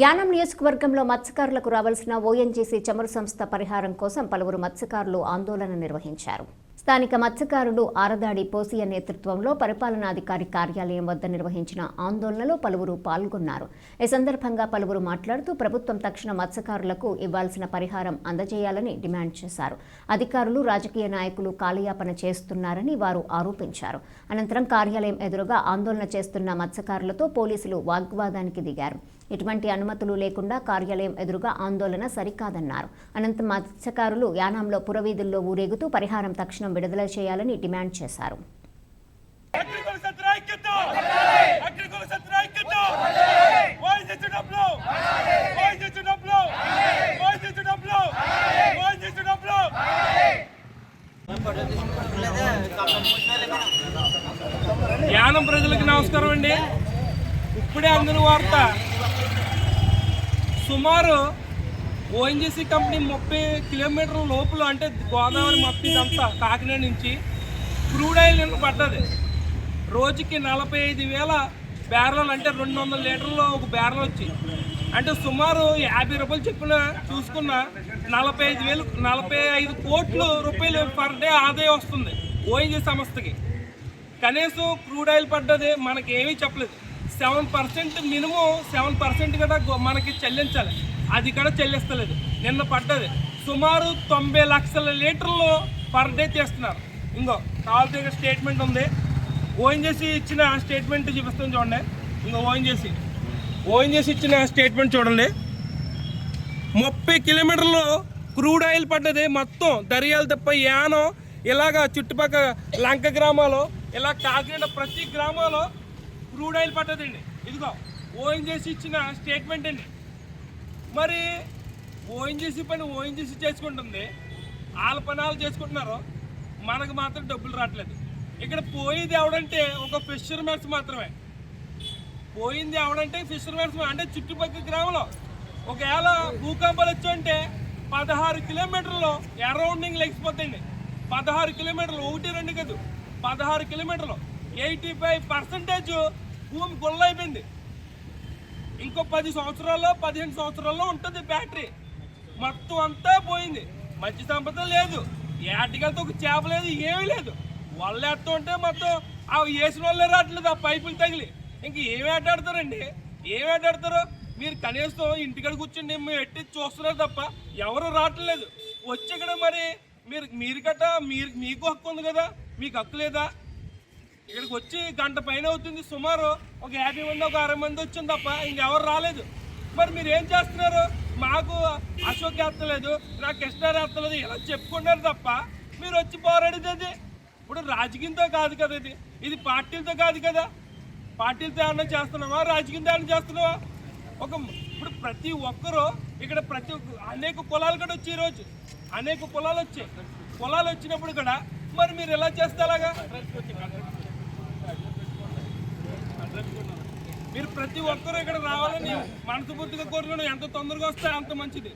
యానం నియోజకవర్గంలో మత్స్యకారులకు రావాల్సిన ఓఎన్జీసీ చమురు సంస్థ పరిహారం కోసం పలువురు మత్స్యకారులు ఆందోళన నిర్వహించారు. స్థానిక మత్స్యకారులు ఆరదాడి పోసియ నేతృత్వంలో పరిపాలనాధికారి కార్యాలయం వద్ద నిర్వహించిన ఆందోళనలో పలువురు పాల్గొన్నారు. ఈ సందర్భంగా పలువురు మాట్లాడుతూ ప్రభుత్వం తక్షణ మత్స్యకారులకు ఇవ్వాల్సిన పరిహారం అందజేయాలని డిమాండ్ చేశారు. అధికారులు రాజకీయ నాయకులు కాలయాపన చేస్తున్నారని వారు ఆరోపించారు. అనంతరం కార్యాలయం ఎదురుగా ఆందోళన చేస్తున్న మత్స్యకారులతో పోలీసులు వాగ్వాదానికి దిగారు. ఎటువంటి అనుమతులు లేకుండా కార్యాలయం ఎదురుగా ఆందోళన సరికాదన్నారు. అనంతరం మత్స్యకారులు యానాంలో పురవీధుల్లో ఊరేగుతూ పరిహారం తక్షణం విడుదల చేయాలని డిమాండ్ చేశారు. యానం ప్రజలకు నమస్కారం అండి. ఇప్పుడే అందిన వార్త. సుమారు ఓఎన్జీసీ కంపెనీ ముప్పై కిలోమీటర్ల లోపల అంటే గోదావరి మొత్తం ఇదంతా కాకినాడ నుంచి క్రూడ్ ఆయిల్ నిన్న పడ్డది. రోజుకి నలభై ఐదు వేల బ్యారల్ అంటే రెండు వందల లీటర్లు ఒక బ్యారల్ వచ్చి అంటే సుమారు యాభై రూపాయలు చెప్పిన చూసుకున్న నలభై ఐదు వేలు నలభై ఐదు కోట్ల రూపాయలు పర్ డే ఆదాయం వస్తుంది ఓఎన్జీ సంస్థకి. కనీసం క్రూడ్ ఆయిల్ పడ్డది మనకి ఏమీ చెప్పలేదు. Seven percent minimum seven percent కూడా మనకి చెల్లించాలి. అది కూడా చెల్లిస్తలేదు. నిన్న పడ్డది. సుమారు తొంభై లక్షల లీటర్లు పర్ డే తీస్తున్నారు. ఇంకో కావాల్సిన స్టేట్మెంట్ ఉంది. ఓఎన్జేసి ఇచ్చిన స్టేట్మెంట్ చూపిస్తాం చూడండి. ఇంకో ఓఎన్జేసి ఓఎన్జేసి ఇచ్చిన స్టేట్మెంట్ చూడండి. ముప్పై కిలోమీటర్లు క్రూడ్ ఆయిల్ పడ్డది. మొత్తం దర్యాలు తప్ప యానం ఇలాగా చుట్టుపక్కల లంక గ్రామాలు ఇలా కాకినాడ ప్రతి గ్రామంలో క్రూడ్ ఆయిల్ పడ్డదండి. ఇదిగో ఓఎన్జేసి ఇచ్చిన స్టేట్మెంట్ అండి. మరి ఓఎన్జీసీ పని ఓఎన్జీసీ చేసుకుంటుంది. వాళ్ళ పని వాళ్ళు చేసుకుంటున్నారు. మనకు మాత్రం డబ్బులు రావట్లేదు. ఇక్కడ పోయేది ఎవడంటే ఒక ఫిషర్మెన్స్ మాత్రమే. పోయింది ఎవడంటే ఫిషర్మెన్స్ అంటే చుట్టుపక్కల గ్రామంలో. ఒకవేళ భూకంపాలు వచ్చాయంటే పదహారు కిలోమీటర్లు అరౌండింగ్ లేకపోతాయండి పదహారు కిలోమీటర్లు ఒకటి రెండు కాదు పదహారు కిలోమీటర్లు. ఎయిటీ ఫైవ్ పర్సెంటేజ్ భూమి గుళ్ళైపోయింది ఇంకో పది సంవత్సరాల్లో పదిహేను సంవత్సరాల్లో ఉంటుంది బ్యాటరీ. మొత్తం అంతా పోయింది. మంచి సంపద లేదు. ఏటికలతో ఒక చేప లేదు ఏమీ లేదు. వాళ్ళు ఉంటే మొత్తం ఆ వేసిన వాళ్ళే రావట్లేదు ఆ పైపులు తగిలి. ఇంక ఏం వేటాడతారండి ఏమి వేటాడతారు మీరు కనీసం ఇంటికాడ కూర్చుని మేము ఎట్టి చూస్తున్నారు తప్ప ఎవరు రావట్లేదు. వచ్చి ఇక్కడ మరి మీరు మీరు కట్ట మీరు మీకు హక్కు ఉంది కదా? మీకు హక్కు లేదా? ఇక్కడికి వచ్చి గంట పైన అవుతుంది. సుమారు ఒక యాభై మంది ఒక అరవై మంది వచ్చింది తప్ప ఇంకెవరు రాలేదు. మరి మీరు ఏం చేస్తున్నారు? మాకు అశోక్ ఎత్తలేదు నాకు కృష్ణారు ఎత్తలేదు ఇలా చెప్పుకున్నారు తప్ప మీరు వచ్చి పోరాడేది అది? ఇప్పుడు రాజకీయంతో కాదు కదా ఇది. ఇది పార్టీలతో కాదు కదా. పార్టీలతో ఏమన్నా చేస్తున్నావా? రాజకీయంతో ఏమన్నా చేస్తున్నావా? ఒక ఇప్పుడు ప్రతి ఒక్కరూ ఇక్కడ ప్రతి ఒక్క- అనేక కులాలు కూడా వచ్చి ఈరోజు అనేక కులాలు వచ్చాయి. కులాలు వచ్చినప్పుడు కూడా మరి మీరు ఎలా చేస్తే అలాగా? మీరు ప్రతి ఒక్కరూ ఇక్కడ రావాలని మనస్ఫూర్తిగా కోరుకున్నాం ఎంత తొందరగా వస్తే అంత మంచిది.